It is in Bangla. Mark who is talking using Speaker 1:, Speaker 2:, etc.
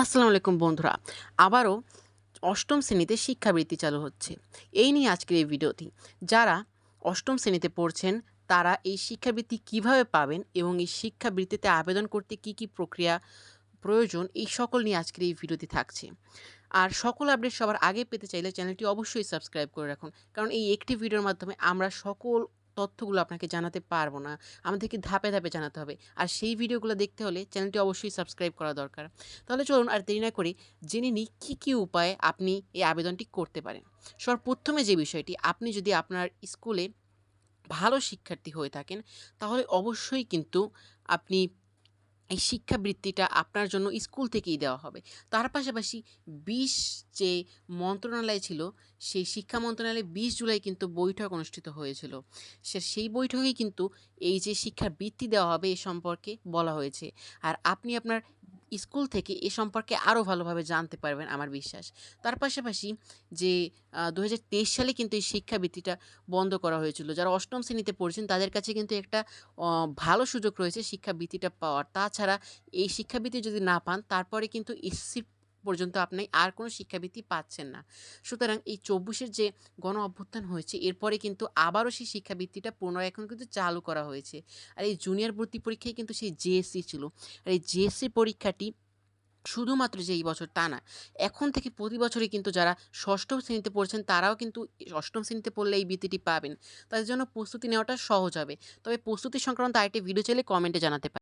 Speaker 1: আসসালামু আলাইকুম বন্ধুরা। আবারও অষ্টম শ্রেণীতে শিক্ষাবৃত্তি চালু হচ্ছে। এই নিয়ে আজকের এই ভিডিওটি। যারা অষ্টম শ্রেণীতে পড়ছেন, তারা এই শিক্ষাবৃত্তি কীভাবে পাবেন এবং এই শিক্ষাবৃত্তিতে আবেদন করতে কি কি প্রক্রিয়া প্রয়োজন, এই সকল নিয়ে আজকের এই ভিডিওটি থাকছে। আর সকল আপডেট সবার আগে পেতে চাইলে চ্যানেলটি অবশ্যই সাবস্ক্রাইব করে রাখুন। কারণ এই একটি ভিডিওর মাধ্যমে আমরা সকল তথ্যগুলো আপনাকে জানাতে পারব না। আমাদেরকে ধাপে ধাপে জানাতে হবে। আর সেই ভিডিওগুলো দেখতে হলে চ্যানেলটি অবশ্যই সাবস্ক্রাইব করা দরকার। তাহলে চলুন আর দেরি না করে জেনে নিই কী কী উপায়ে আপনি এই আবেদনটি করতে পারেন। সর্বপ্রথমে যে বিষয়টি, আপনি যদি আপনার স্কুলে ভালো শিক্ষার্থী হয়ে থাকেন, তাহলে অবশ্যই কিন্তু আপনি এই শিক্ষাবৃত্তিটা আপনার জন্য স্কুল থেকেই দেওয়া হবে। তার পাশাপাশি বিশ যে মন্ত্রণালয় ছিল, সেই শিক্ষা মন্ত্রণালয়ে বিশ জুলাই কিন্তু বৈঠক অনুষ্ঠিত হয়েছিল। সে, সেই বৈঠকেই কিন্তু এই যে শিক্ষার বৃত্তি দেওয়া হবে এ সম্পর্কে বলা হয়েছে। আর আপনি আপনার স্কুল থেকে এ সম্পর্কে আরও ভালোভাবে জানতে পারবেন আমার বিশ্বাস। তার পাশাপাশি যে দু হাজার তেইশ সালে কিন্তু এই শিক্ষাবৃত্তিটা বন্ধ করা হয়েছিল। যারা অষ্টম শ্রেণীতে পড়ছেন, তাদের কাছে কিন্তু একটা ভালো সুযোগ রয়েছে শিক্ষাবৃত্তিটা পাওয়ার। তাছাড়া এই শিক্ষাবৃত্তি যদি না পান, তারপরে কিন্তু এসসি পর্যন্ত আপনি আর কোনো শিক্ষাবৃত্তি পাচ্ছেন না। সুতরাং এই চব্বিশের যে গণ অভ্যুত্থান হয়েছে, এরপরে কিন্তু আবারও সেই শিক্ষাবৃত্তিটা পুনরায় এখন কিন্তু চালু করা হয়েছে। আর এই জুনিয়র ভর্তি পরীক্ষায় কিন্তু সেই জেএসসি ছিল। আর এই জেএসসি পরীক্ষাটি শুধুমাত্র যে এই বছর তা না, এখন থেকে প্রতি বছরই কিন্তু যারা ষষ্ঠ শ্রেণীতে পড়ছেন, তারাও কিন্তু অষ্টম শ্রেণীতে পড়লে এই বৃত্তিটি পাবেন। তাদের জন্য প্রস্তুতি নেওয়াটা সহজ হবে। তবে প্রস্তুতি সংক্রান্ত আরেকটি ভিডিও চাইলে কমেন্টে জানাতে পারেন।